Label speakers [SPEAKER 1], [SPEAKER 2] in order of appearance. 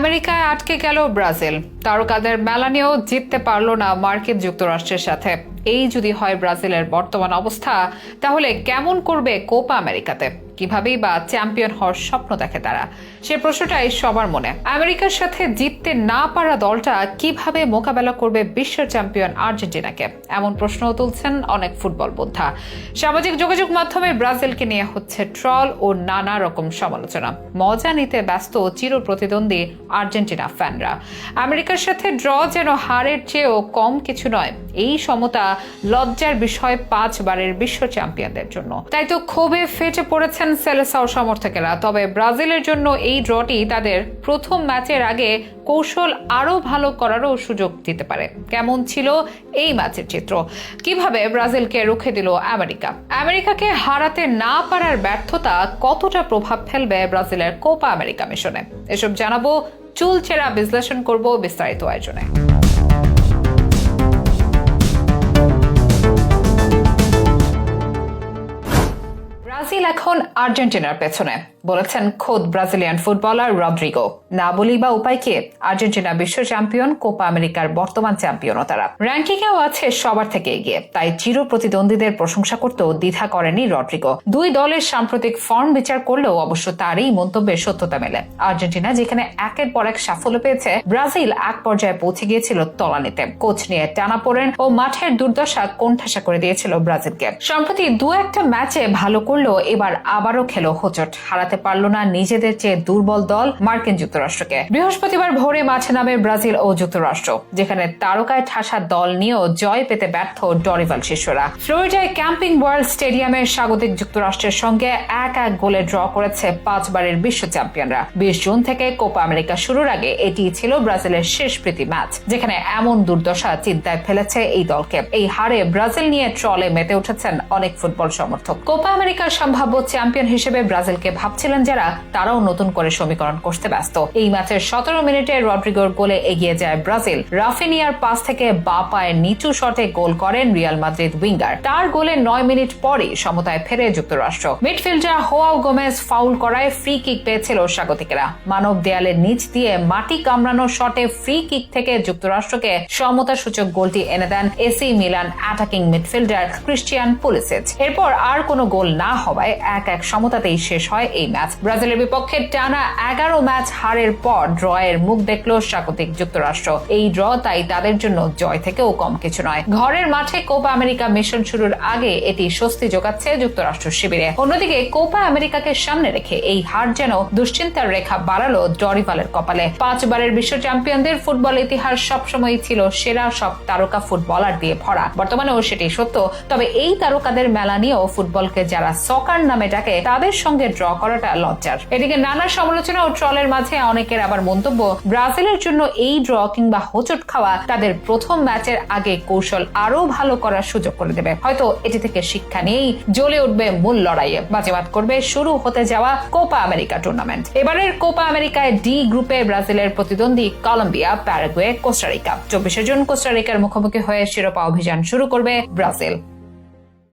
[SPEAKER 1] আমেরিকায় আটকে গেল ব্রাজিল। তারকাদের মেলা নিয়েও জিততে পারল না মার্কিন যুক্তরাষ্ট্রের সাথে। এই যদি হয় ব্রাজিলের বর্তমান অবস্থা, তাহলে কেমন করবে কোপা আমেরিকাতে? কিভাবেই বা চ্যাম্পিয়ন হওয়ার স্বপ্ন দেখে তারা। সে প্রশ্নটাই সবার মনে। আমেরিকার সাথে জিততে না পারা দলটা কীভাবে মোকাবেলা করবে বিশ্ব চ্যাম্পিয়ন আর্জেন্টিনাকে? এমন প্রশ্নও তুলছেন অনেক ফুটবল বোদ্ধা। সামাজিক যোগাযোগ মাধ্যমে ব্রাজিলকে নিয়ে হচ্ছে ট্রল ও নানা রকম সমালোচনা। মজা নিতে ব্যস্ত চির প্রতিদ্বন্দ্বী আর্জেন্টিনা ফ্যানরা। আমেরিকার সাথে ড্র যেন হারের চেয়েও কম কিছু নয়, এই সমতা লজ্জার বিষয় পাঁচবারের বিশ্ব চ্যাম্পিয়নদের জন্য। তাই তো ক্ষোভে ফেটে পড়েছেন সেলেসাও সমর্থকেরা। তবে ব্রাজিলের জন্য এই ড্রটি তাদের প্রথম ম্যাচের আগে কৌশল আরও ভালো করারও সুযোগ দিতে পারে। কেমন ছিল এই ম্যাচের চিত্র? কীভাবে ব্রাজিলকে রুখে দিল আমেরিকা? আমেরিকাকে হারাতে না পারার ব্যর্থতা কতটা প্রভাব ফেলবে ব্রাজিলের কোপা আমেরিকা মিশনে? এসব জানাব, চুলচেরা বিশ্লেষণ করব বিস্তারিত আয়োজনে। ব্রাজিল এখন আর্জেন্টিনার পেছনে, বলেছেন খোদ ব্রাজিলিয়ান ফুটবলার রদ্রিগো না বলি বা উপায় কি? আর্জেন্টিনা বিশ্ব চ্যাম্পিয়ন, কোপা আমেরিকার বর্তমান চ্যাম্পিয়নও তারা। র্যাঙ্কিংয়েও আছে সবার থেকে এগিয়ে, তাই চির প্রতিদ্বন্দ্বীদের প্রশংসা করতেও দ্বিধা করেনি রদ্রিগো দুই দলের সাম্প্রতিক ফর্ম বিচার করলেও অবশ্য তারই মন্তব্যের সত্যতা মেলে। আর্জেন্টিনা যেখানে একের পর এক সাফল্য পেয়েছে, ব্রাজিল এক পর্যায়ে পৌঁছে গিয়েছিল তলানিতে। কোচ নিয়ে টানা পড়েন ও মাঠের দুর্দশা কোণঠাসা করে দিয়েছিল ব্রাজিলকে। সম্প্রতি দু একটা ম্যাচে ভালো করলেও এবার আবারও খেলো হোচট। হারাতে পারল না নিজেদের চেয়ে দুর্বল দল মার্কিন যুক্তরাষ্ট্রকে। বৃহস্পতিবার ভোরে মাঠে নামে ব্রাজিল ও যুক্তরাষ্ট্র, যেখানে তারকায় ঠাসা দল নিয়েও জয় পেতে ব্যর্থ ডরিভাল শিষ্যরা। ফ্লোরিডায় ক্যাম্পিং ওয়ার্ল্ড স্টেডিয়ামের স্বাগতিক যুক্তরাষ্ট্রের সঙ্গে এক এক গোলে ড্র করেছে পাঁচবারের বিশ্ব চ্যাম্পিয়নরা। বিশ জুন থেকে কোপা আমেরিকা শুরুর আগে এটি ছিল ব্রাজিলের শেষ প্রীতি ম্যাচ, যেখানে এমন দুর্দশা চিন্তায় ফেলেছে এই দলকে। এই হারে ব্রাজিল নিয়ে ট্রলে মেতে উঠেছেন অনেক ফুটবল সমর্থক। কোপা আমেরিকার সম্ভাব্য চ্যাম্পিয়ন হিসেবে ব্রাজিলকে ভাবছিলেন যারা, তারাও নতুন করে সমীকরণ করতে ব্যস্ত। এই ম্যাচের সতেরো মিনিটে রড্রিগোর গোলে এগিয়ে যায় ব্রাজিল। রাফিনিয়ার পাস থেকে বা পায়ের নিচু শটে গোল করেন রিয়াল মাদ্রিদ উইঙ্গার। তার গোলে নয় মিনিট পরই সমতায় ফেরে যুক্তরাষ্ট্র। মিডফিল্ডার হোয়াও গোমেজ ফাউল করায় ফ্রি কিক পেয়েছিল স্বাগতিকেরা। মানব দেয়ালের নিচ দিয়ে মাটি কামড়ানো শটে ফ্রি কিক থেকে যুক্তরাষ্ট্রকে সমতা সূচক গোলটি এনে দেন AC Milan attacking midfielder Christian Pulisic. এরপর আর কোনো গোল না হওয়ায় এক এক সমতাতেই শেষ হয় এই ম্যাচ। ব্রাজিলের বিপক্ষে টানা এগারো ম্যাচ হারের পর ড্রয়ের মুখ দেখল স্বাগতিক যুক্তরাষ্ট্র। এই ড্র তাই তাদের জন্য জয় থেকেও কম কিছু নয়। ঘরের মাঠে কোপা আমেরিকা মিশন শুরুর আগে এটি স্বস্তি যোগাচ্ছে যুক্তরাষ্ট্র শিবিরে। অন্যদিকে কোপা আমেরিকাকে সামনে রেখে এই হার যেন দুশ্চিন্তার রেখা বাড়ালো ডরিভালের কপালে। পাঁচবারের বিশ্ব চ্যাম্পিয়নদের ফুটবল ইতিহাস সবসময় ছিল সেরা সব তারকা ফুটবলার দিয়ে ভরা। বর্তমানেও সেটি সত্য, তবে এই তারকাদের মেলা নিয়েও ফুটবলকে যারা সকার নামে ডাকে তাদের সঙ্গে ড্র করাটা লজ্জার। এদিকে নানা সমালোচনা ও ট্রলের মাঝে অনেকের আবার মন্তব্য, ব্রাজিলের জন্য এই ড্র কিংবা হোচট খাওয়া তাদের প্রথম ম্যাচের আগে কৌশল আরও ভালো করার সুযোগ করে দেবে। হয়তো এটি থেকে শিক্ষা নিয়েই জ্বলে উঠবে মূল লড়াইয়ে। বাজিমাত করবে শুরু হতে যাওয়া কোপা আমেরিকা টুর্নামেন্ট এবারের কোপা আমেরিকায় ডি গ্রুপে ব্রাজিলের প্রতিদ্বন্দ্বী কলম্বিয়া, প্যারাগুয়ে, কোস্টারিকা। চব্বিশে জুন কোস্টারিকার মুখোমুখি হয়ে শিরোপা অভিযান শুরু করবে ব্রাজিল।